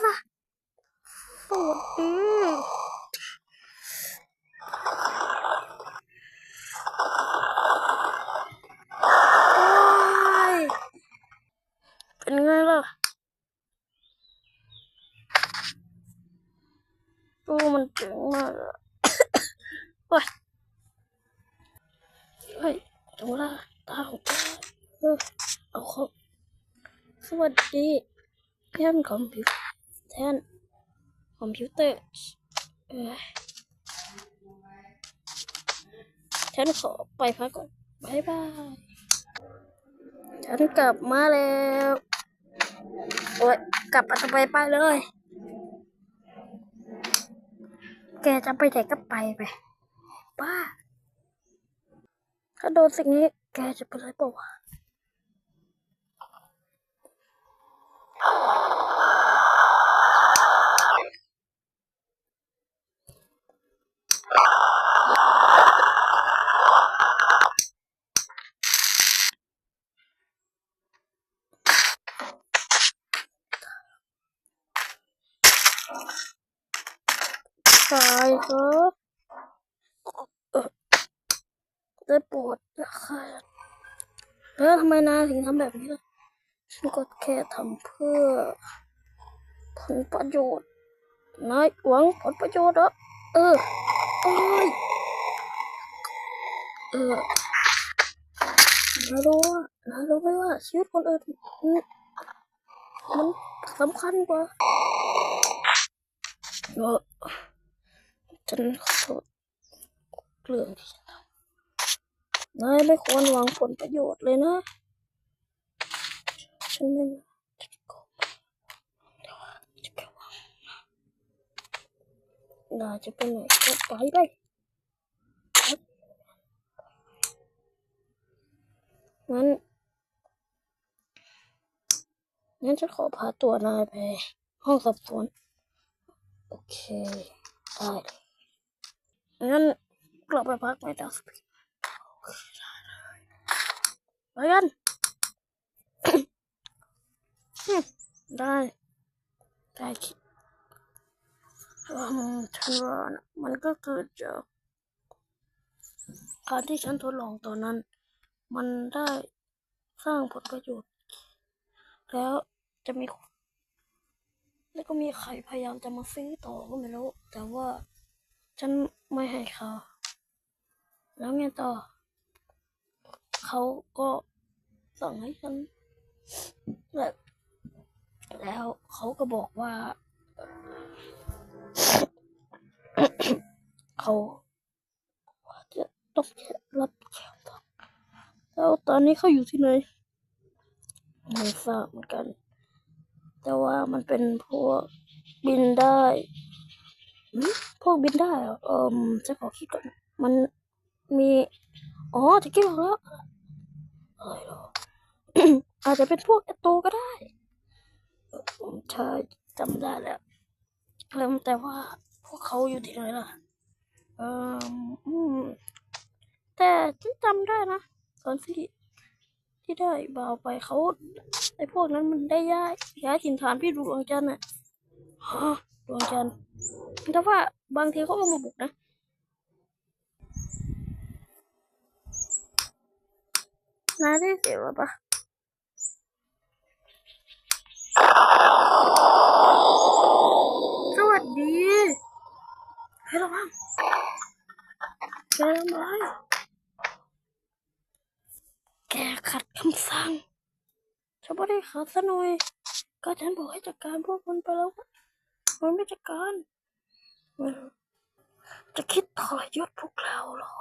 ซะสวัสดีโอ้ยเป็นไงล่ะโอ้มันเจ๋งมากโอ้ยเฮ้ยถึงเวลาตาของป้าเอาเขาสวัสดีแทนคอมพิว แทนคอมพิวเตอร์ฉันขอไปพักก่อนบายบายฉันกลับมาแล้วโอ้ยกลับมาทำไมไปเลย แกจะไปไหนก็ไปไปบ้าถ้าโดนสิ่งนี้แกจะเป็นอะไรเปล่าวะ ตายเถอเออได้โปรดอย่าฆ่าฉันแล้วทำไมนายถึงทำแบบนี้ล่ะฉันก็แค่ทำเพื่อผลประโยชน์นายหวังผลประโยชน์เหรอเออโอ้ยเออนารู้ว่านารู้ไหมว่าชีวิตคนอื่นมันสำคัญกว่าเออ ฉันขอโทษเรื่องที่ฉันทำนายไม่ควรหวังผลประโยชน์เลยนะ ฉันไม่ฉันก็แต่ว่าจะแค่วังนายจะไปไหนก็ไปไปงั้น งั้นฉันขอพาตัวนายไป ห้องสอบสวน โอเค ได้เลย งั้นกลับไปพักในดาวสปีดโอเคได้เลยไปกันได้ได้คิดอืมฉันว่านะมันก็เกิดจากการที่ฉันทดลองตอนนั้น มันได้สร้างผลประโยชน์ แล้วจะมี แล้วก็มีใครพยายามจะมาซื้อต่อก็ไม่รู้ แต่ว่า ฉันไม่ให้เขา แล้วไงต่อ เขาก็สั่งให้ฉันแบบแล้วเขาก็บอกว่า เขาจะต้องรับแขกแล้วตอนนี้เขาอยู่ที่ไหนไม่ทราบเหมือนกัน แต่ว่ามันเป็นพวกบินได้ พวกบินได้เอเอจะขอคิดก่อน มันมี อ๋อจะคิดออกแล้วอะไรหรออาจจะเป็นพวกเอตโตก็ได้เออใช่จำได้แล้วเริ่มแต่ว่าพวกเขาอยู่ที่ไหนล่ะ เอออืมแต่ฉันจำได้นะตอนที่ที่ได้บ่าวไปเขาไอ้พวกนั้นมันได้ย้ายย้ายถิ่นฐานพี่ดวงจันทร์น่ะฮะดวงจันทร์ แต่ว่าบางทีเขาก็มาบุกนะนาได้เสียงหรือปะสวัสดีเฮ้ระวังแกทำอะไรแกขัดคำสั่งฉันไม่ได้ขัดซะหน่อย ก็ฉันบอกให้จัดการพวกมันไปแล้ว มันไม่จัดการ จะคิดทรยศพวกเราเหรอ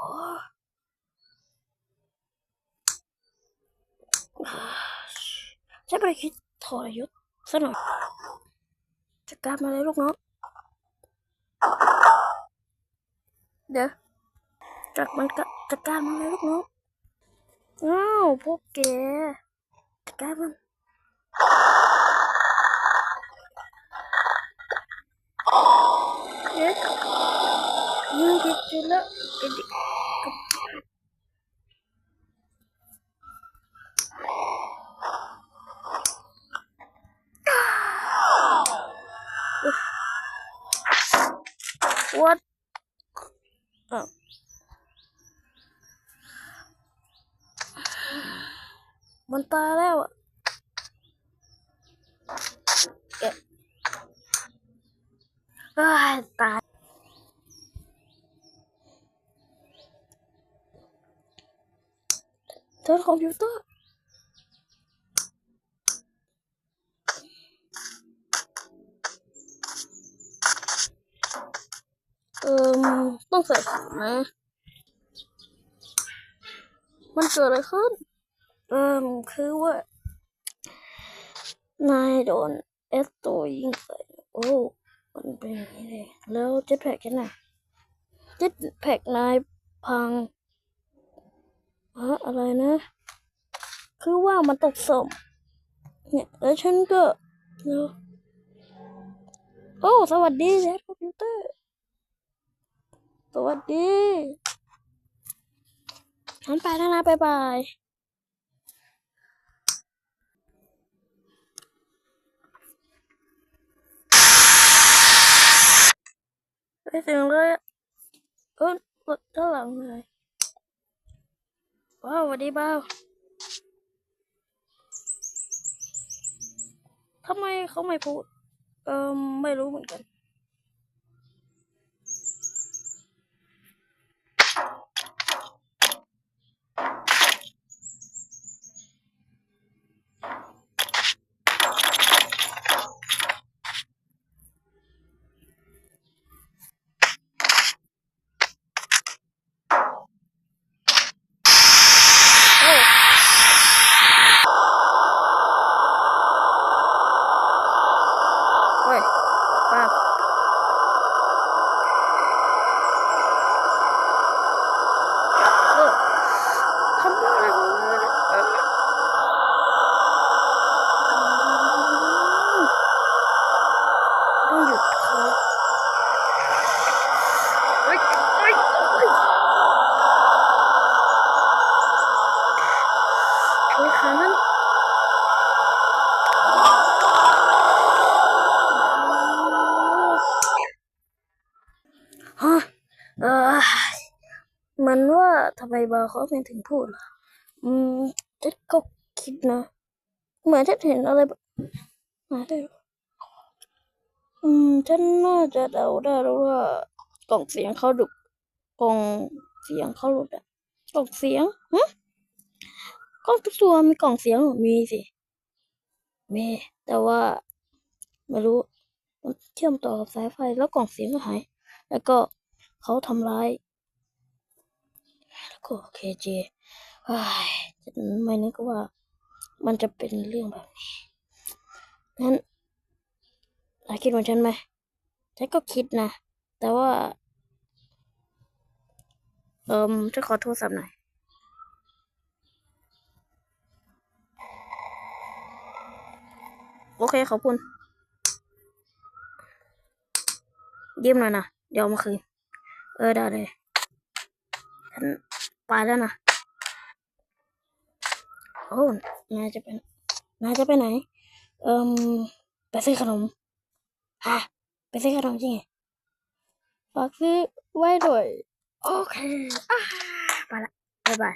ฉันไม่ได้คิดทรยศซะหน่อยจัดการมาเลยลูกน้องเดี๋ยวจัดมันกะจัดการมันเลยลูกน้องอ้าวพวกแกจัดการมัน dulu jadi What? Oh. Bentar ya. ya. Ah, tak. เอ้ยตายเทิร์นคอมพิวเตอร์เอ่มต้องใส่ถุงนะ มันเกิดอะไรขึ้น เอ่มคือว่า นายโดนเอสโตยิงใส่ โอ้ มันเป็นอย่างนี้เลย แล้วเจ็ตแพ็กฉันน่ะเจ็ตแพ็กนายพัง ฮะอะไรนะ คือว่ามันตกสมเนี่ย แล้วฉันก็แล้วโอ้ สวัสดีแซดคอมพิวเตอร์ สวัสดีฉันไปแล้วนะบ๊ายบายไปถึงเลยอะเออรถด้านหลังเลย ว้าวสวัสดีบ้าวทำไมเขาไม่พูด เออไม่รู้เหมือนกัน โอ้เฮ้ยป้าเออทำอะไรของมันเนี่ยเออต้อง หยุดเขาเฮ้ยเฮ้ยเฮ้ยเฮ้ยขามันฮะเออมันว่าทำไมบาร์เขาไม่ถึงพูดล่ะ อืมฉันก็คิดนะ เหมือนฉันเห็นอะไรแบบมาได้ อืมฉันน่าจะเดาได้แล้วว่ากล่องเสียงเขาดุกล่องเสียงเขาหลุดอะกล่องเสียงฮะกล้องทุกตัวมีกล่องเสียงหรอมีสิมีแต่ว่าไม่รู้มันเชื่อมต่อกับสายไฟแล้วกล่องเสียงก็หาย แล้วก็เขาทำร้ายแล้วก็เคเจย์ไม่นึกว่ามันจะเป็นเรื่องแบบนี้งั้นายคิดเหมือนฉันไหมฉันก็คิดนะ แต่ว่า เอิมฉันขอโทรศัพท์หน่อยโอเคขอบคุณยืมหน่อยนะเดี๋ยวมาคืนเออได้เลยฉันไปแล้วนะโอ้นายจะเป็นนายจะไปไหน เอิมไปซื้อขนม ฮะไปซื้อขนมจริงไงฝากซื้อไว้ด้วย โอเค อ่าไปละ บ๊ายบาย